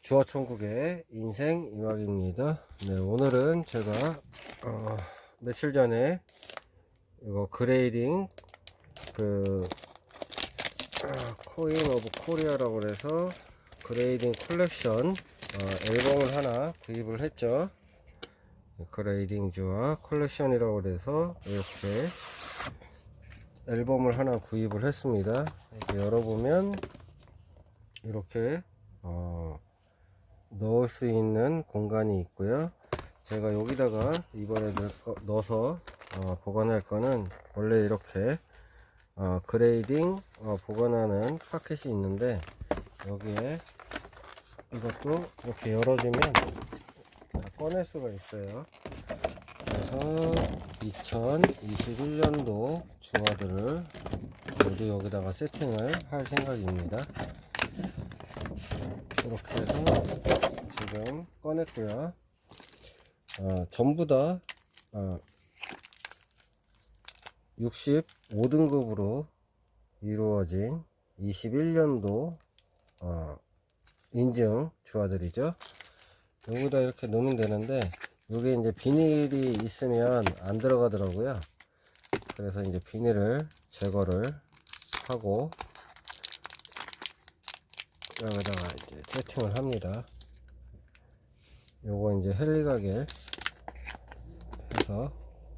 주화천국의 인생 이막입니다. 네, 오늘은 제가 어, 며칠 전에 이거 그레이딩 그 아, 코인 오브 코리아라고 그래서 그레이딩 컬렉션 어, 앨범을 하나 구입을 했죠. 그레이딩 주화 컬렉션이라고 그래서 이렇게 앨범을 하나 구입을 했습니다. 이렇게 열어보면 이렇게 어, 넣을 수 있는 공간이 있고요. 제가 여기다가 이번에 넣어서 어, 보관할 거는 원래 이렇게 어, 그레이딩 어, 보관하는 파켓이 있는데 여기에 이것도 이렇게 열어주면 다 꺼낼 수가 있어요. 그래서 2021년도 중화들을 모두 여기다가 세팅을 할 생각입니다. 이렇게 해서 지금 꺼냈고요. 어, 전부 다 어, 65등급으로 이루어진 21년도 어, 인증 주화들이죠. 여기다 이렇게 놓으면 되는데 이게 이제 비닐이 있으면 안 들어가더라고요. 그래서 이제 비닐을 제거를 하고 여기다가 이제 세팅을 합니다. 요거 이제 헬리가겔 해서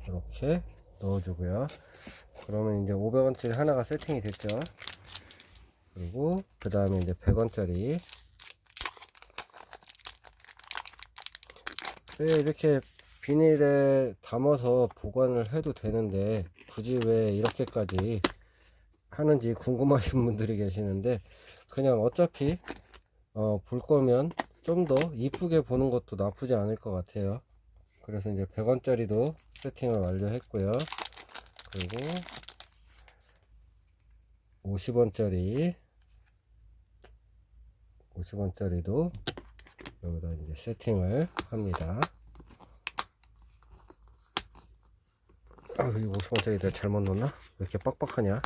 이렇게 넣어주고요. 그러면 이제 500원짜리 하나가 세팅이 됐죠. 그리고 그 다음에 이제 100원짜리 네, 이렇게 비닐에 담아서 보관을 해도 되는데 굳이 왜 이렇게까지 하는지 궁금하신 분들이 계시는데 그냥 어차피 어, 볼 거면 좀 더 이쁘게 보는 것도 나쁘지 않을 것 같아요 그래서 이제 100원짜리도 세팅을 완료했고요 그리고 50원짜리 50원짜리도 여기다 이제 세팅을 합니다 아, 이거 50원짜리 내가 잘못 넣었나? 왜 이렇게 빡빡하냐?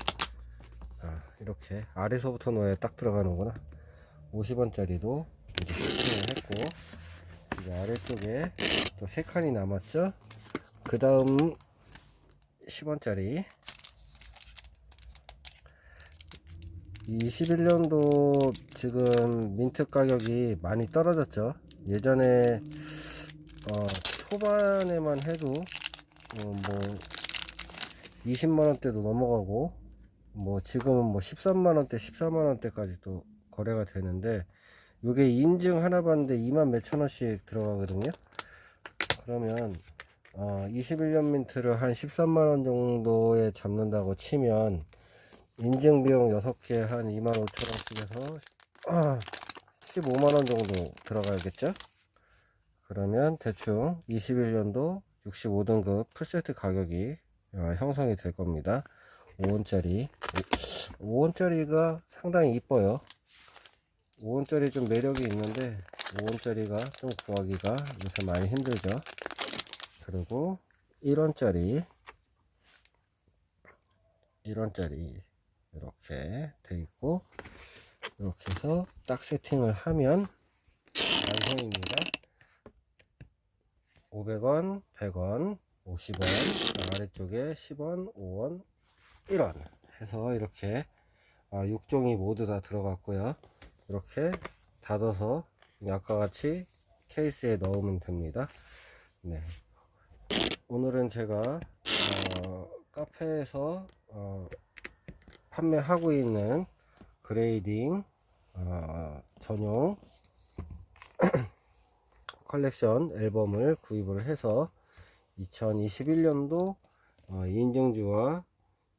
아, 이렇게 아래서부터 넣어야 딱 들어가는구나. 50원짜리도 이제 세팅을 했고, 이제 아래쪽에 또세 칸이 남았죠? 그 다음 10원짜리. 21년도 지금 민트 가격이 많이 떨어졌죠. 예전에 어, 초반에만 해도 어, 뭐 20만원대도 넘어가고 뭐 지금은 뭐 13만 원대 14만 원대까지도 거래가 되는데 요게 인증 하나 받는데 2만 몇천 원씩 들어가거든요 그러면 어 21년 민트를 한 13만 원 정도에 잡는다고 치면 인증 비용 6개 한 2만 5천 원씩 해서 15만 원 정도 들어가야겠죠 그러면 대충 21년도 65등급 풀세트 가격이 어, 형성이 될 겁니다. 5원짜리. 5원짜리가 상당히 이뻐요. 5원짜리 좀 매력이 있는데 5원짜리가 좀 구하기가 요새 많이 힘들죠. 그리고 1원짜리 1원짜리 이렇게 돼 있고 이렇게 해서 딱 세팅을 하면 완성입니다. 500원, 100원, 50원, 아래쪽에 10원, 5원, 1원 해서 이렇게 아, 6종이 모두 다 들어갔고요. 이렇게 닫아서 아까 같이 케이스에 넣으면 됩니다. 네. 오늘은 제가 어, 카페에서 어, 판매하고 있는 그레이딩 어, 전용 컬렉션 앨범을 구입을 해서 2021년도 어, 인증주와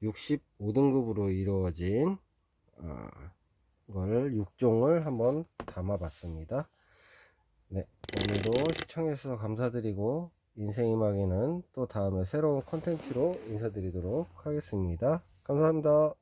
65등급으로 이루어진 어, 걸 6종을 한번 담아 봤습니다. 네, 오늘도 시청해주셔서 감사드리고 인생이막에는 또 다음에 새로운 콘텐츠로 인사드리도록 하겠습니다. 감사합니다.